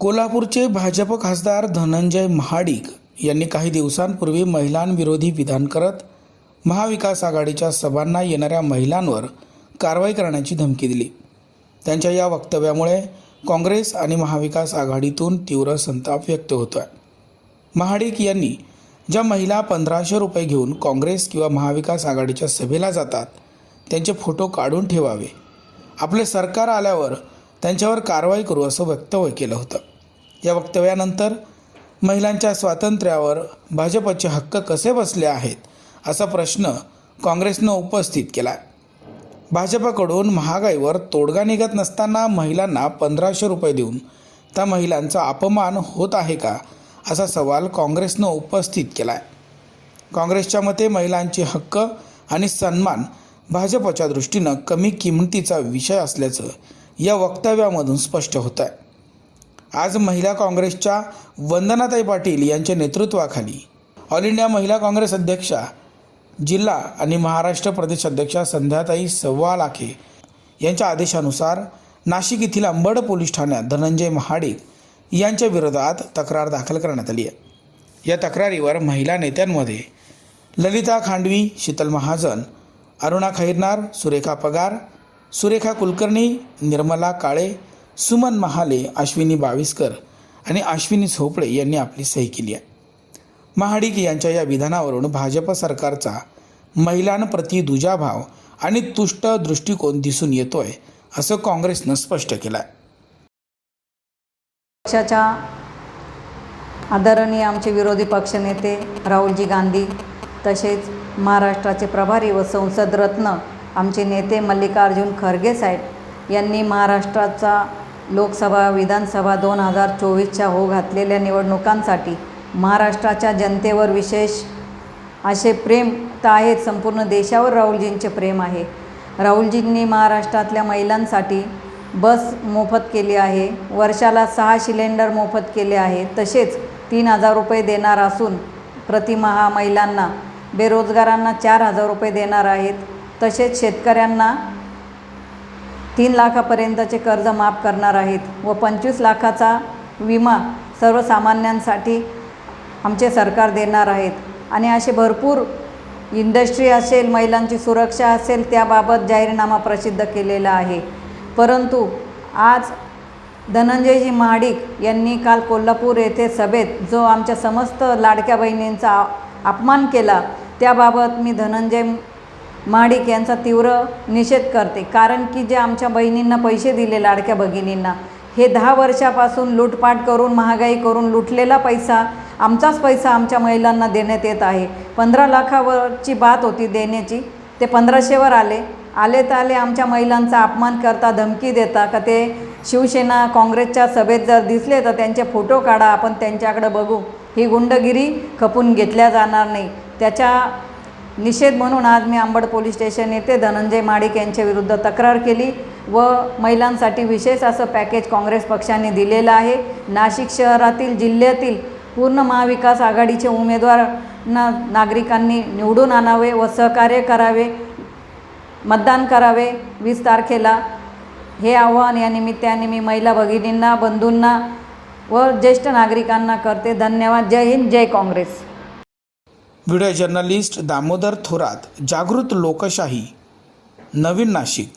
कोल्हापूरचे भाजप खासदार धनंजय महाडिक यांनी काही दिवसांपूर्वी महिलांविरोधी विधान करत महाविकास आघाडीच्या सभांना येणाऱ्या महिलांवर कारवाई करण्याची धमकी दिली. त्यांच्या या वक्तव्यामुळे काँग्रेस आणि महाविकास आघाडीतून तीव्र संताप व्यक्त होतो आहे महाडिक यांनी ज्या महिला पंधराशे रुपये घेऊन काँग्रेस किंवा महाविकास आघाडीच्या सभेला जातात त्यांचे फोटो काढून ठेवावे. आपले सरकार आल्यावर त्यांच्यावर कारवाई करू असं वक्तव्य केलं होतं. या वक्तव्यानंतर महिलांच्या स्वातंत्र्यावर भाजपचे हक्क कसे बसले आहेत असा प्रश्न काँग्रेसनं उपस्थित केला भाजपकडून महागाईवर तोडगा निघत नसताना महिलांना पंधराशे रुपये देऊन त्या महिलांचा अपमान होत आहे का असा सवाल काँग्रेसनं उपस्थित केला आहे काँग्रेसच्या मते महिलांचे हक्क आणि सन्मान भाजपच्या दृष्टीनं कमी किमतीचा विषय असल्याचं या वक्तव्यामधून स्पष्ट होत आहे आज महिला काँग्रेसच्या वंदनाताई पाटील यांच्या नेतृत्वाखाली. ऑल इंडिया महिला काँग्रेस अध्यक्षा जिल्हा आणि महाराष्ट्र प्रदेश अध्यक्षा संध्याताई सव्वा लाखे यांच्या आदेशानुसार नाशिक येथील अंबड पोलीस ठाण्यात धनंजय महाडिक यांच्या विरोधात तक्रार दाखल करण्यात आली आहे. या तक्रारीवर महिला नेत्यांमध्ये ललिता खांडवी शीतल महाजन अरुणा खैरनार सुरेखा पगार सुरेखा कुलकर्णी निर्मला काळे सुमन महाले अश्विनी बाविस्कर आणि अश्विनी झोपडे यांनी आपली सही केली आहे. महाडिक यांच्या या विधानावरून भाजप सरकारचा महिलांप्रती दुजाभाव आणि तुष्ट दृष्टिकोन दिसून येतोय असं काँग्रेसनं स्पष्ट केलं आहे पक्षाच्या आदरणीय आमचे विरोधी पक्षनेते राहुलजी गांधी तसेच महाराष्ट्राचे प्रभारी व संसद रत्न आमचे नेते मल्लिकार्जुन खरगे साहेब यांनी महाराष्ट्राचा लोकसभा विधानसभा दोन हजार चोवीसच्या हो घातलेल्या निवडणुकांसाठी महाराष्ट्राच्या जनतेवर विशेष असे प्रेम तर आहेत संपूर्ण देशावर राहुलजींचे प्रेम आहे. राहुलजींनी महाराष्ट्रातल्या महिलांसाठी बस मोफत केली आहे वर्षाला सहा सिलेंडर मोफत केले आहे तसेच तीन हजार रुपये देणार असून प्रतिमहा महिलांना बेरोजगारांना चार हजार रुपये देणार आहेत तसेच शेतकऱ्यांना तीन लाखापर्यंतचे कर्ज माफ करणार आहेत व पंचवीस लाखाचा विमा सर्वसामान्यांसाठी आमचे सरकार देणार आहेत. आणि असे भरपूर इंडस्ट्री असेल महिलांची सुरक्षा असेल त्याबाबत जाहीरनामा प्रसिद्ध केलेला आहे. परंतु आज धनंजयजी महाडिक यांनी काल कोल्हापूर येथे सभेत जो आमच्या समस्त लाडक्या बहिणींचा अपमान केला त्याबाबत मी धनंजय महाडिक यांचा तीव्र निषेध करते. कारण की जे आमच्या बहिणींना पैसे दिले लाडक्या भगिनींना हे दहा वर्षापासून लूटपाट करून महागाई करून लुटलेला पैसा आमचाच पैसा आमच्या महिलांना देण्यात येत आहे. पंधरा लाखावरची बात होती देण्याची. ते पंधराशेवर आले. आले तर आले आमच्या महिलांचा अपमान करता धमकी देता. का ते शिवसेना काँग्रेसच्या सभेत जर दिसले तर त्यांचे फोटो काढा आपण त्यांच्याकडे बघू. ही गुंडगिरी खपून घेतल्या जाणार नाही. त्याच्या निषेध म्हणून आज मी अंबड पोलीस स्टेशन येथे धनंजय माडिक यांच्या विरुद्ध तक्रार केली व महिलांसाठी विशेष असं पॅकेज काँग्रेस पक्षाने दिलेलं आहे. नाशिक शहरातील जिल्ह्यातील पूर्ण महाविकास आघाडीचे उमेदवारांना नागरिकांनी निवडून आणावे व सहकार्य करावे मतदान करावे वीस तारखेला. हे आव्हान या निमित्ताने मी महिला भगिनींना बंधूंना व ज्येष्ठ नागरिकांना करते. धन्यवाद. जय हिंद. जय काँग्रेस. व्हिडिओ जर्नलिस्ट दामोदर थोरात जागृत लोकशाही नवीन नाशिक.